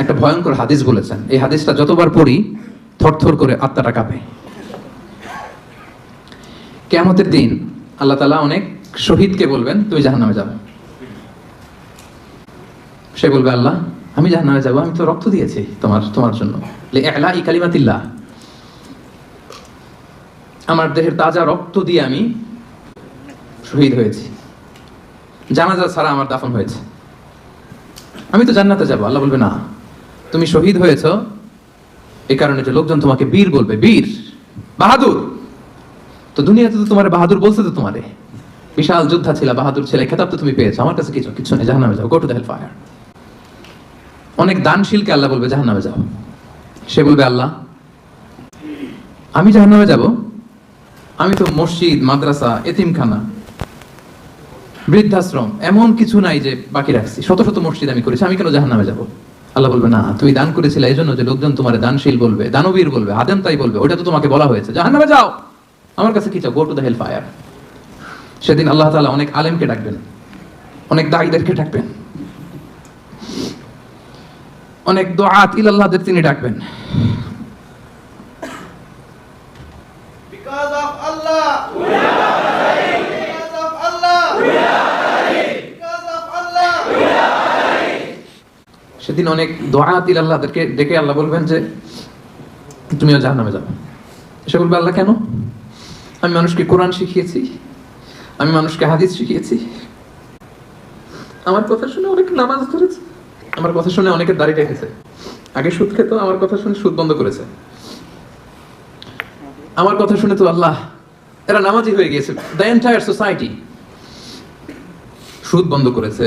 একটা ভয়ঙ্কর হাদিস বলেছেন। এই হাদিসটা যতবার পড়ি, থরথর করে আত্মাটা কাঁপে। কেয়ামতের দিন আল্লাহ তালা অনেক শহীদকে বলবেন, তুমি জাহান্নামে যাবে। সে বলবে, আল্লাহ, আমি জাহান্নামে যাব, আমি তো রক্ত দিয়েছি তোমার তোমার জন্য। এলা ই কালিমাতিল্লাহ। আমার দেহের তাজা রক্ত দিয়ে আমি শহীদ হয়েছি। জানাজা ছাড়া আমার দাফন হয়েছে। আমি তো জান্নাতে যাব, আল্লাহ বলবে, না। তুমি শহীদ হয়েছ এই কারণে যে লোকজন তোমাকে বীর বলবে, বীর, বাহাদুর। তো দুনিয়াতে তো তোমার বাহাদুর বলছে তো তোমারে। বিশাল যোদ্ধা ছিল, বাহাদুর ছেলে, খেতাব তো তুমি পেয়েছ। আমার কাছে কিছু কিছু নেই, জাহান্নামে যাও গো টু দ্য ফায়ার অনেক দানশীলকে আল্লাহ বলবে, জাহান্নামে যাও। সে বলবে, আল্লাহ, আমি জাহান্নামে যাব। আমি তো মসজিদ, মাদ্রাসা, এতিমখানা, বৃদ্ধাশ্রম, এমন কিছু নাই যে বাকি রাখছি। শত শত মসজিদ আমি করেছি, আমি কেন জাহান্নামে যাব? আল্লাহ বলবে, না, তুমি দান করেছিলে এই জন্য যে লোকজন তোমার দানশীল বলবে, দানবীর বলবে, আদেম তাই বলবে ওটা তো তোমাকে বলা হয়েছে। জাহান্নামে যাও। আমার কাছে কি চাও? Go to the hell fire সেদিন আল্লাহ তাআলা অনেক আলেমকে ডাকবেন, অনেক দায়ীদেরকে ডাকবেন, অনেক দোয়াত ইলাল্লাহদের তিনি ডাকবেন। Because of Allah. সেদিন অনেক দোয়াত ইলাল্লাহদেরকে ডেকে আল্লাহ বলবেন যে, তুমিও জাহান্নামে যাবে সে বলবে, আল্লাহ, কেন? আমি মানুষকে কোরআন শিখিয়েছি, আমি মানুষকে হাদিস শিখিয়েছি। আমার কথা শুনে অনেক নামাজ ধরেছে, আমার কথা শুনে অনেকে দাড়ি রেখেছে আগে সুদ খেত, আমার কথা শুনে সুদ বন্ধ করেছে। আমার কথা শুনে তো আল্লাহ, এরা নামাজি হয়ে গিয়েছে দ্য এন্টায়ার সোসাইটি সুদ বন্ধ করেছে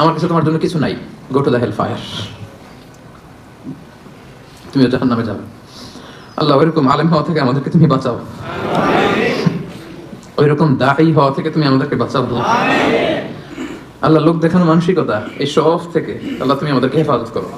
আমার কাছে তোমার জন্য কিছু নাই। Go to the hell fire তুমি যখন নামে যাবে। আল্লাহ ওইরকম আলেম হওয়া থেকে আমাদেরকে তুমি বাঁচাও। ওইরকম দায়ী হওয়া থেকে তুমি আমাদেরকে বাঁচাও। আল্লাহ লোক দেখানো মানসিকতা এই সব থেকে আল্লাহ তুমি আমাদেরকে হেফাজত করো।